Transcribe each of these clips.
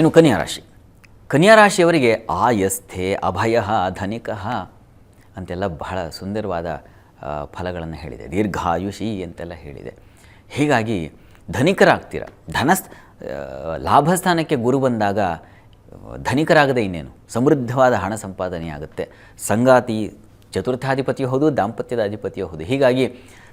ಇನ್ನು ಕನ್ಯಾ ರಾಶಿ. ಕನ್ಯಾ ರಾಶಿಯವರಿಗೆ ಆಯಸ್ಥೆ, ಅಭಯ, ಧನಿಕ ಅಂತೆಲ್ಲ ಬಹಳ ಸುಂದರವಾದ ಫಲಗಳನ್ನು ಹೇಳಿದೆ. ದೀರ್ಘಾಯುಷಿ ಅಂತೆಲ್ಲ ಹೇಳಿದೆ. ಹೀಗಾಗಿ ಧನಿಕರಾಗ್ತೀರ? ಧನಸ್ ಲಾಭಸ್ಥಾನಕ್ಕೆ ಗುರು ಬಂದಾಗ, ಧನಿಕರಾಗದೆ ಇನ್ನೇನು? ಸಮೃದ್ಧವಾದ ಹಣ ಸಂಪಾದನೆ ಆಗುತ್ತೆ. ಸಂಗಾತಿ ಚತುರ್ಥಾಧಿಪತಿಯೂ ಹೌದು, ದಾಂಪತ್ಯದ ಅಧಿಪತಿಯೂ ಹೌದು. ಹೀಗಾಗಿ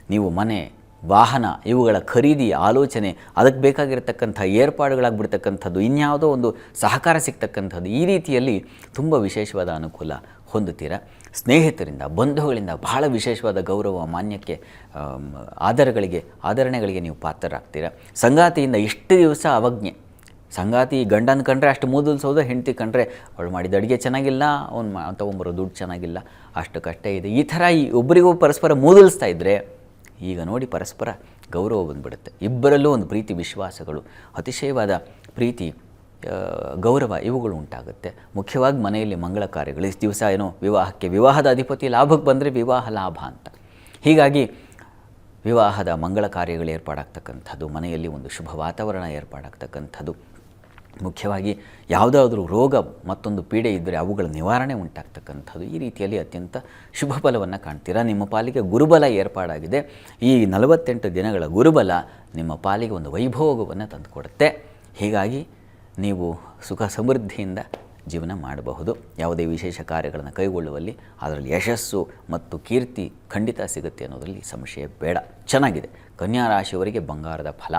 ನೀವು ಮನೆ ವಾಹನ, ಇವುಗಳ ಖರೀದಿ, ಆಲೋಚನೆ, ಅದಕ್ಕೆ ಬೇಕಾಗಿರತಕ್ಕಂಥ ಏರ್ಪಾಡುಗಳಾಗ್ಬಿಡ್ತಕ್ಕಂಥದ್ದು, ಇನ್ಯಾವುದೋ ಒಂದು ಸಹಕಾರ ಸಿಗ್ತಕ್ಕಂಥದ್ದು, ಈ ರೀತಿಯಲ್ಲಿ ತುಂಬ ವಿಶೇಷವಾದ ಅನುಕೂಲ ಹೊಂದುತ್ತೀರ? ಸ್ನೇಹಿತರಿಂದ, ಬಂಧುಗಳಿಂದ ಬಹಳ ವಿಶೇಷವಾದ ಗೌರವ, ಮಾನ್ಯಕ್ಕೆ ಆಧಾರಗಳಿಗೆ ಆಧರಣೆಗಳಿಗೆ ನೀವು ಪಾತ್ರರಾಗ್ತೀರ? ಸಂಗಾತಿಯಿಂದ ಇಷ್ಟು ದಿವಸ ಅವಜ್ಞೆ. ಸಂಗಾತಿ ಗಂಡನ ಕಂಡ್ರೆ ಅಷ್ಟು ಮೂದಲ್ಸೋದು, ಹೆಂಡತಿ ಕಂಡ್ರೆ ಅವಳು ಮಾಡಿದ ಅಡುಗೆ ಚೆನ್ನಾಗಿಲ್ಲ, ಅವ್ನು ಮಾ, ತೊಗೊಂಬರೋ ದುಡ್ಡು ಚೆನ್ನಾಗಿಲ್ಲ, ಅಷ್ಟು ಕಷ್ಟ ಇದೆ. ಈ ಥರ ಈ ಒಬ್ಬರಿಗೂ ಪರಸ್ಪರ ಮೂದಲಿಸ್ತಾ ಇದ್ದರೆ ಈಗ ನೋಡಿ ಪರಸ್ಪರ ಗೌರವ ಬಂದುಬಿಡುತ್ತೆ. ಇಬ್ಬರಲ್ಲೂ ಒಂದು ಪ್ರೀತಿ ವಿಶ್ವಾಸಗಳು, ಅತಿಶಯವಾದ ಪ್ರೀತಿ ಗೌರವ ಇವುಗಳು ಉಂಟಾಗುತ್ತೆ. ಮುಖ್ಯವಾಗಿ ಮನೆಯಲ್ಲಿ ಮಂಗಳ ಕಾರ್ಯಗಳು ಇಷ್ಟು ದಿವಸ ಏನೋ ವಿವಾಹಕ್ಕೆ, ವಿವಾಹದ ಅಧಿಪತಿ ಲಾಭಕ್ಕೆ ಬಂದರೆ ವಿವಾಹ ಲಾಭ ಅಂತ. ಹೀಗಾಗಿ ವಿವಾಹದ ಮಂಗಳ ಕಾರ್ಯಗಳು ಏರ್ಪಾಡಾಗ್ತಕ್ಕಂಥದ್ದು, ಮನೆಯಲ್ಲಿ ಒಂದು ಶುಭ ವಾತಾವರಣ ಏರ್ಪಾಡಾಗ್ತಕ್ಕಂಥದ್ದು ಮುಖ್ಯವಾಗಿ ಯಾವುದಾದ್ರೂ ರೋಗ ಮತ್ತೊಂದು ಪೀಡೆ ಇದ್ದರೆ ಅವುಗಳ ನಿವಾರಣೆ ಉಂಟಾಗ್ತಕ್ಕಂಥದ್ದು ಈ ರೀತಿಯಲ್ಲಿ ಅತ್ಯಂತ ಶುಭ ಫಲವನ್ನು ಕಾಣ್ತೀರಾ. ನಿಮ್ಮ ಪಾಲಿಗೆ ಗುರುಬಲ ಏರ್ಪಾಡಾಗಿದೆ. ಈ ನಲವತ್ತೆಂಟು ದಿನಗಳ ಗುರುಬಲ ನಿಮ್ಮ ಪಾಲಿಗೆ ಒಂದು ವೈಭೋಗವನ್ನು ತಂದುಕೊಡುತ್ತೆ. ಹೀಗಾಗಿ ನೀವು ಸುಖ ಸಮೃದ್ಧಿಯಿಂದ ಜೀವನ ಮಾಡಬಹುದು. ಯಾವುದೇ ವಿಶೇಷ ಕಾರ್ಯಗಳನ್ನು ಕೈಗೊಳ್ಳುವಲ್ಲಿ ಅದರಲ್ಲಿ ಯಶಸ್ಸು ಮತ್ತು ಕೀರ್ತಿ ಖಂಡಿತ ಸಿಗುತ್ತೆ ಅನ್ನೋದರಲ್ಲಿ ಸಂಶಯ ಬೇಡ. ಚೆನ್ನಾಗಿದೆ. ಕನ್ಯಾ ರಾಶಿಯವರಿಗೆ ಬಂಗಾರದ ಫಲ.